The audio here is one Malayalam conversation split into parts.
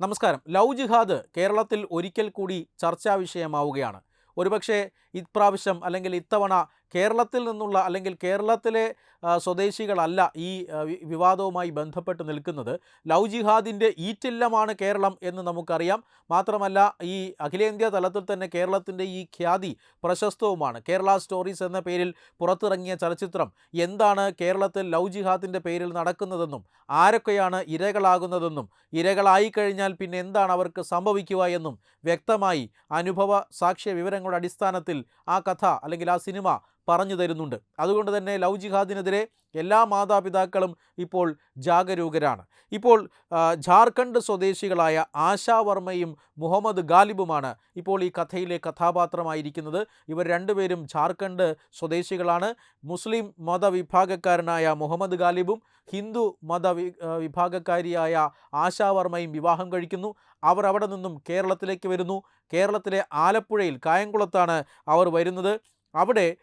നമസ്കാരം. ലവ് ജിഹാദ് കേരളത്തിൽ ഒരിക്കൽ കൂടി ചർച്ചാ വിഷയമാവുകയാണ്. ഒരുപക്ഷെ ഇപ്രാവശ്യം അല്ലെങ്കിൽ ഇത്തവണ കേരളത്തിൽ നിന്നുള്ള അല്ലെങ്കിൽ കേരളത്തിലെ സ്വദേശികളല്ല ഈ വിവാദവുമായി ബന്ധപ്പെട്ട് നിൽക്കുന്നത്. ലവ് ജിഹാദിന്റെ ഈറ്റില്ലമാണ് കേരളം എന്ന് നമുക്കറിയാം. മാത്രമല്ല ഈ അഖിലേന്ത്യാ തലത്തിൽ തന്നെ കേരളത്തിന്റെ ഈ ഖ്യാതി പ്രശസ്തവുമാണ്. കേരള സ്റ്റോറീസ് എന്ന പേരിൽ പുറത്തിറങ്ങിയ ചലച്ചിത്രം എന്താണ് കേരളത്തിൽ ലവ് ജിഹാദിന്റെ പേരിൽ നടക്കുന്നതെന്നും ആരൊക്കെയാണ് ഇരകളാകുന്നതെന്നും ഇരകളായി കഴിഞ്ഞാൽ പിന്നെ എന്താണ് അവർക്ക് സംഭവിക്കുക എന്നും വ്യക്തമായി അനുഭവ സാക്ഷ്യ വിവരങ്ങളുടെ അടിസ്ഥാനത്തിൽ ആ കഥ അല്ലെങ്കിൽ ആ സിനിമ പറഞ്ഞു തരുന്നുണ്ട്. അതുകൊണ്ട് തന്നെ ലവ് ജിഹാദിനെതിരെ എല്ലാ മാതാപിതാക്കളും ഇപ്പോൾ ജാഗരൂകരാണ്. ഇപ്പോൾ ജാർഖണ്ഡ് സ്വദേശികളായ ആശാ വർമ്മയും മുഹമ്മദ് ഗാലിബുമാണ് ഇപ്പോൾ ഈ കഥയിലെ കഥാപാത്രമായിരിക്കുന്നത്. ഇവർ രണ്ടുപേരും ജാർഖണ്ഡ് സ്വദേശികളാണ്. മുസ്ലിം മതവിഭാഗക്കാരനായ മുഹമ്മദ് ഗാലിബും ഹിന്ദു മത വിഭാഗക്കാരിയായ ആശാ വർമ്മയും വിവാഹം കഴിക്കുന്നു. അവർ അവിടെ നിന്നും കേരളത്തിലേക്ക് വരുന്നു. കേരളത്തിലെ ആലപ്പുഴയിൽ കായംകുളത്താണ് അവർ വരുന്നത്. അവിടെ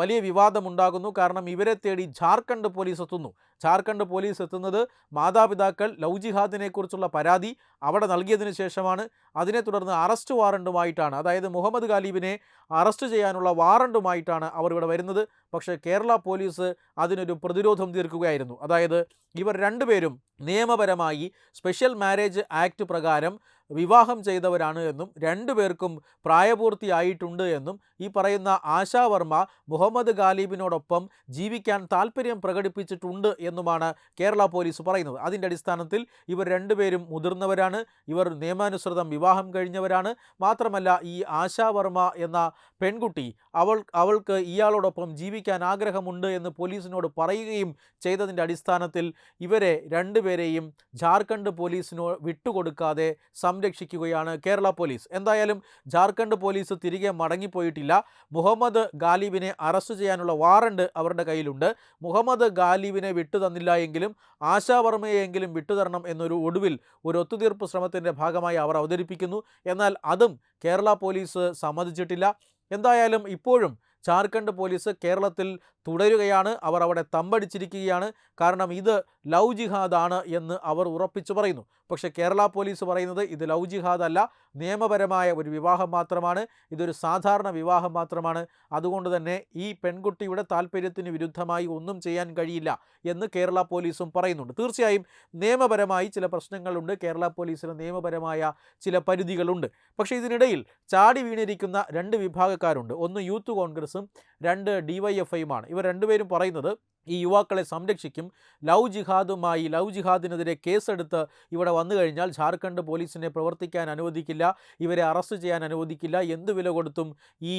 വലിയ വിവാദമുണ്ടാകുന്നു. കാരണം ഇവരെ തേടി ജാർഖണ്ഡ് പോലീസ് എത്തുന്നു. ജാർഖണ്ഡ് പോലീസ് എത്തുന്നത് മാതാപിതാക്കൾ ലവ് ജിഹാദിനെക്കുറിച്ചുള്ള പരാതി അവിടെ നൽകിയതിന് ശേഷമാണ്. അതിനെ തുടർന്ന് അറസ്റ്റ് വാറണ്ടുമായിട്ടാണ് അതായത് മുഹമ്മദ് ഖാലിബിനെ അറസ്റ്റ് ചെയ്യാനുള്ള വാറണ്ടുമായിട്ടാണ് അവർ ഇവിടെ വരുന്നത്. പക്ഷേ കേരള പോലീസ് അതിനൊരു പ്രതിരോധം തീർക്കുകയായിരുന്നു. അതായത് ഇവർ രണ്ടുപേരും നിയമപരമായി സ്പെഷ്യൽ മാരേജ് ആക്ട് പ്രകാരം വിവാഹം ചെയ്തവരാണ് എന്നും രണ്ടുപേർക്കും പ്രായപൂർത്തിയായിട്ടുണ്ട് എന്നും ഈ പറയുന്ന ആശാവർമ്മ മുഹമ്മദ് ഗാലിബിനോടൊപ്പം ജീവിക്കാൻ താല്പര്യം പ്രകടിപ്പിച്ചിട്ടുണ്ട് എന്നുമാണ് കേരള പോലീസ് പറയുന്നത്. അതിന്റെ അടിസ്ഥാനത്തിൽ ഇവർ രണ്ടുപേരും മുതിർന്നവരാണ്. ഇവർ നിയമാനുസൃതം വിവാഹം കഴിഞ്ഞവരാണ്. മാത്രമല്ല ഈ ആശാ വർമ്മ എന്ന പെൺകുട്ടി അവൾ അവൾക്ക് ഇയാളോടൊപ്പം ജീവിക്കാൻ ആഗ്രഹമുണ്ട് എന്ന് പോലീസിനോട് പറയുകയും ചെയ്തതിന്റെ അടിസ്ഥാനത്തിൽ ഇവരെ രണ്ടുപേരെയും ജാർഖണ്ഡ് പോലീസിനോ വിട്ടുകൊടുക്കാതെ സംരക്ഷിക്കുകയാണ് കേരള പോലീസ്. എന്തായാലും ജാർഖണ്ഡ് പോലീസ് തിരികെ മടങ്ങിപ്പോയിട്ടില്ല. മുഹമ്മദ് ഗാലിബിനെ അറസ്റ്റ് ചെയ്യാനുള്ള വാറണ്ട് അവരുടെ കയ്യിലുണ്ട്. മുഹമ്മദ് ഗാലിബിനെ വിട്ടുതന്നില്ല എങ്കിലും ആശാവർമ്മയെങ്കിലും വിട്ടുതരണം എന്നൊരു ഒടുവിൽ ഒരു ഒത്തുതീർപ്പ് ശ്രമത്തിന്റെ ഭാഗമായി അവർ അവതരിപ്പിക്കുന്നു. എന്നാൽ അതും കേരള പോലീസ് സമ്മതിച്ചിട്ടില്ല. എന്തായാലും ഇപ്പോഴും ജാർഖണ്ഡ് പോലീസ് കേരളത്തിൽ തുടരുകയാണ്. അവർ അവിടെ തമ്പടിച്ചിരിക്കുകയാണ്. കാരണം ഇത് ലവ് ജിഹാദാണ് എന്ന് അവർ ഉറപ്പിച്ചു പറയുന്നു. പക്ഷേ കേരള പോലീസ് പറയുന്നത് ഇത് ലവ് ജിഹാദ് അല്ല. നിയമപരമായ ഒരു വിവാഹം മാത്രമാണ് ഇതൊരു സാധാരണ വിവാഹം മാത്രമാണ്. അതുകൊണ്ട് തന്നെ ഈ പെൺകുട്ടിയുടെ താല്പര്യത്തിന് വിരുദ്ധമായി ഒന്നും ചെയ്യാൻ കഴിയില്ല എന്ന് കേരള പോലീസും പറയുന്നുണ്ട്. തീർച്ചയായും നിയമപരമായി ചില പ്രശ്നങ്ങളുണ്ട്. കേരള പോലീസിന് നിയമപരമായ ചില പരിധികളുണ്ട്. പക്ഷേ ഇതിനിടയിൽ ചാടി വീണിരിക്കുന്ന രണ്ട് വിഭാഗക്കാരുണ്ട്. ഒന്ന് യൂത്ത് കോൺഗ്രസും രണ്ട് ഡിവൈഎഫ്ഐയുമാണ് ഇവർ രണ്ടുപേരും പറയുന്നത് ഈ യുവാക്കളെ സംരക്ഷിക്കും. ലവ് ജിഹാദുമായി ലവ് ജിഹാദിനെതിരെ കേസെടുത്ത് ഇവിടെ വന്നു കഴിഞ്ഞാൽ ജാർഖണ്ഡ് പോലീസിനെ പ്രവർത്തിക്കാൻ അനുവദിക്കില്ല ഇവരെ അറസ്റ്റ് ചെയ്യാൻ അനുവദിക്കില്ല എന്ത് വില കൊടുത്തും ഈ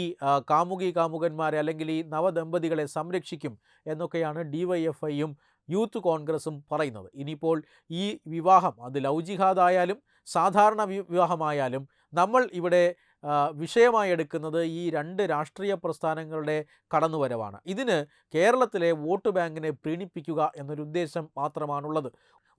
കാമുകി കാമുകന്മാരെ അല്ലെങ്കിൽ ഈ നവദമ്പതികളെ സംരക്ഷിക്കും എന്നൊക്കെയാണ് ഡിവൈഎഫ്ഐയും യൂത്ത് കോൺഗ്രസും പറയുന്നത്. ഇനിയിപ്പോൾ ഈ വിവാഹം അത് ലവ് ജിഹാദായാലും സാധാരണ വിവാഹമായാലും നമ്മൾ ഇവിടെ വിഷയമായി എടുക്കുന്നത് ഈ രണ്ട് രാഷ്ട്രീയ പ്രസ്ഥാനങ്ങളുടെ കടന്നുവരവാണ്. ഇതിന് കേരളത്തിലെ വോട്ട് ബാങ്കിനെ പ്രീണിപ്പിക്കുക എന്നൊരു ഉദ്ദേശം മാത്രമാണുള്ളത്.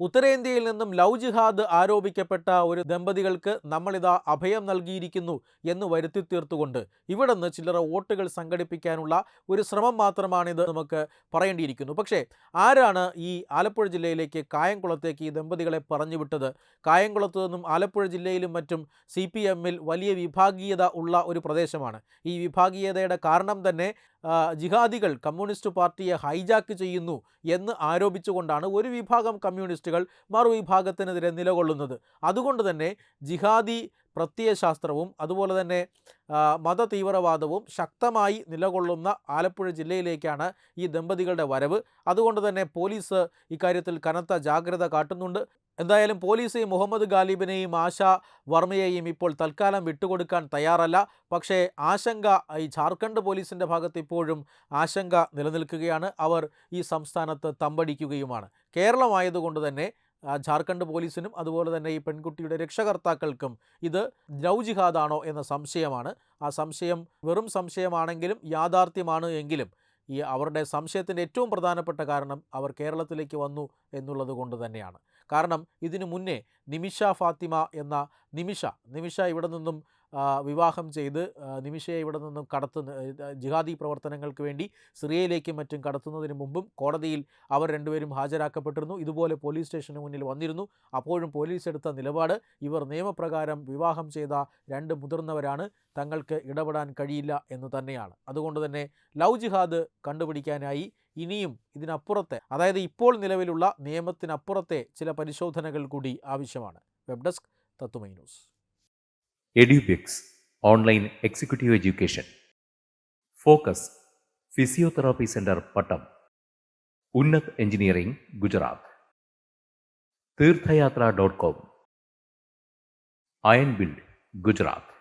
ഉത്തരേന്ത്യയിൽ നിന്നും ലവ് ജിഹാദ് ആരോപിക്കപ്പെട്ട ഒരു ദമ്പതികൾക്ക് നമ്മളിതാ അഭയം നൽകിയിരിക്കുന്നു എന്ന് വരുത്തി തീർത്തുകൊണ്ട് ഇവിടെ നിന്ന് ചില്ലറ വോട്ടുകൾ സംഘടിപ്പിക്കാനുള്ള ഒരു ശ്രമം മാത്രമാണിത് നമുക്ക് പറയേണ്ടിയിരിക്കുന്നു. പക്ഷേ ആരാണ് ഈ ആലപ്പുഴ ജില്ലയിലേക്ക് കായംകുളത്തേക്ക് ഈ ദമ്പതികളെ പറഞ്ഞുവിട്ടത്? വിട്ടത് കായംകുളത്ത് നിന്നും ആലപ്പുഴ ജില്ലയിലും മറ്റും സി വലിയ വിഭാഗീയത ഉള്ള ഒരു പ്രദേശമാണ്. ഈ വിഭാഗീയതയുടെ കാരണം തന്നെ ജിഹാദികൾ കമ്മ്യൂണിസ്റ്റ് പാർട്ടിയെ ഹൈജാക്ക് ചെയ്യുന്നു എന്ന് ആരോപിച്ചുകൊണ്ടാണ് ഒരു വിഭാഗം കമ്മ്യൂണിസ്റ്റുകൾ മറുവിഭാഗത്തിനെതിരെ നിലകൊള്ളുന്നത്. അതുകൊണ്ട് തന്നെ ജിഹാദി പ്രത്യയശാസ്ത്രവും അതുപോലെ തന്നെ മത തീവ്രവാദവും ശക്തമായി നിലകൊള്ളുന്ന ആലപ്പുഴ ജില്ലയിലേക്കാണ് ഈ ദമ്പതികളുടെ വരവ്. അതുകൊണ്ട് തന്നെ പോലീസ് ഇക്കാര്യത്തിൽ കനത്ത ജാഗ്രത കാട്ടുന്നുണ്ട്. എന്തായാലും പോലീസ് മുഹമ്മദ് ഗാലിബിനെയും ആശ വർമ്മയെയും ഇപ്പോൾ തൽക്കാലം വിട്ടുകൊടുക്കാൻ തയ്യാറല്ല. പക്ഷേ ആശങ്ക ഈ ജാർഖണ്ഡ് പോലീസിന്റെ ഭാഗത്ത് ഇപ്പോഴും ആശങ്ക നിലനിൽക്കുകയാണ്. അവർ ഈ സംസ്ഥാനത്ത് തമ്പടിക്കുകയുമാണ്. കേരളമായതുകൊണ്ട് തന്നെ ജാർഖണ്ഡ് പോലീസിനും അതുപോലെ തന്നെ ഈ പെൺകുട്ടിയുടെ രക്ഷകർത്താക്കൾക്കും ഇത് ലവ് ജിഹാദാണോ എന്ന സംശയമാണ്. ആ സംശയം വെറും സംശയമാണെങ്കിലും യാഥാർത്ഥ്യമാണ് എങ്കിലും ഈ അവരുടെ സംശയത്തിന്റെ ഏറ്റവും പ്രധാനപ്പെട്ട കാരണം അവർ കേരളത്തിലേക്ക് വന്നു എന്നുള്ളത് കൊണ്ട് തന്നെയാണ്. കാരണം ഇതിനു മുന്നേ നിമിഷ ഫാത്തിമ എന്ന നിമിഷ നിമിഷ ഇവിടെ നിന്നും വിവാഹം ചെയ്ത് നിമിഷയെ ഇവിടെ നിന്നും കടത്തുന്ന ജിഹാദി പ്രവർത്തനങ്ങൾക്ക് വേണ്ടി സിറിയയിലേക്കും മറ്റും കടത്തുന്നതിന് മുമ്പും കോടതിയിൽ അവർ രണ്ടുപേരും ഹാജരാക്കപ്പെട്ടിരുന്നു. ഇതുപോലെ പോലീസ് സ്റ്റേഷന് മുന്നിൽ വന്നിരുന്നു. അപ്പോഴും പോലീസ് എടുത്ത നിലപാട് ഇവർ നിയമപ്രകാരം വിവാഹം ചെയ്ത രണ്ട് മുതിർന്നവരാണ്. തങ്ങൾക്ക് ഇടപെടാൻ കഴിയില്ല എന്ന് തന്നെയാണ്. അതുകൊണ്ട് തന്നെ ലവ് ജിഹാദ് കണ്ടുപിടിക്കാനായി ഇനിയും ഇതിനപ്പുറത്തെ അതായത് ഇപ്പോൾ നിലവിലുള്ള നിയമത്തിനപ്പുറത്തെ ചില പരിശോധനകൾ കൂടി ആവശ്യമാണ്. വെബ് ഡെസ്ക് തത്തുമൈ news. Edubix online executive education. Focus physiotherapy centre Pattom. Unnat engineering Gujarat. Theerthayathra dot com. Iron build Gujarat.